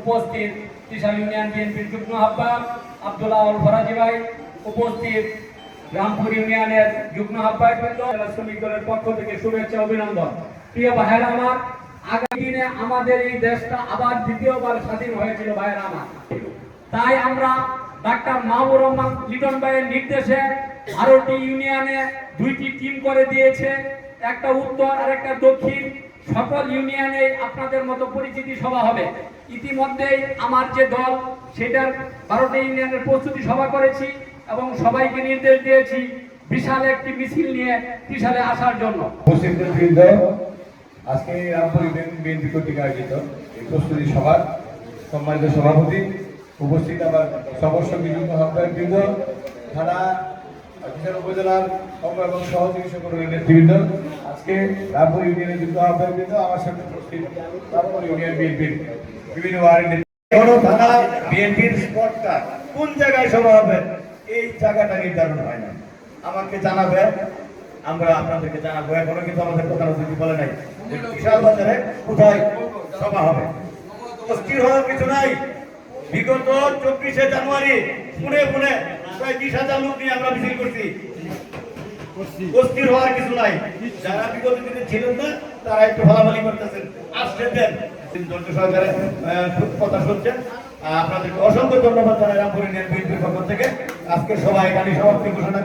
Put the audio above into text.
উপস্থিত ত্রিশাল ইউনিয়ন বিএনপির যুগ্ম আহ্বায়ক আব্দুল্লাহ আল ফরাজি ভাই, উপস্থিত রামপুর ইউনিয়নের যুগ্ম আহ্বায়ক শ্রমিক দলের পক্ষ থেকে শুভেচ্ছা অভিনন্দন। প্রিয় ভাইয়েরা আমার, আগামী দিনে আমাদের এই দেশটা আবার দ্বিতীয়বার স্বাধীন হয়েছিল ভাইয়েরা আমার। তাই আমরা ডাক্তার মাহবুর রহমান লিটন ভাইয়ের নির্দেশে ভারতী ইউনিয়নে দুইটি টিম করে দিয়েছে, একটা উত্তর আর একটা দক্ষিণ। সকল ইউনিয়নে আপনাদের মতো পরিচিতি সভা হবে। ইতিমধ্যেই আমার যে দল, সেটার ভারতী ইউনিয়নের প্রস্তুতি সভা করেছি এবং সবাইকে নির্দেশ দিয়েছি বিশাল একটি মিছিল নিয়ে বিশালে আসার জন্য। আজকে রামপুর বিএনপি কর্তৃক আয়োজিত এই প্রস্তুতি সভার সম্মানিত সভাপতি উপস্থিত আমার সবর সঙ্গী যুগ্ম আহ্বায়ক বৃন্দ, থানা উপজেলার এবং সহযোগী সকল নেতৃবৃন্দ আজকে রামপুর ইউনিয়নের যুগ্ম আহ্বায়ক বৃন্দ আমার সামনে উপস্থিত। রামপুর ইউনিয়ন বিএনপির বিভিন্ন ওয়ার্ডের এখনও থানা বিএনপির স্পটটা কোন জায়গায় সভা হবে, এই জায়গাটা নির্ধারণ হয় না। আমাকে জানাবে, আমরা আপনাদেরকে জানাব। এখনও কিন্তু আমাদের প্রধান অতিথি বলে নাই বিশাল বাজারে কোথায় সভা হবে। অস্থির হওয়ার কিছু নাই। বিগত চব্বিশে জানুয়ারি পুনে পুনে প্রায় বিশ হাজার লোক নিয়ে আমরা মিছিল করছি। অস্থির হওয়ার কিছু নাই। যারা বিগত দিনে ছিলেন না, তারা একটু ফলাফলি করতেছেন। আসছেন দেন। দলীয় সরকারে কথা শুনছেন। আপনাদেরকে অসংখ্য ধন্যবাদ জানাই রামপুর বিএনপির পক্ষ থেকে। আজকে সবাই এখানে সমাপ্তি ঘোষণা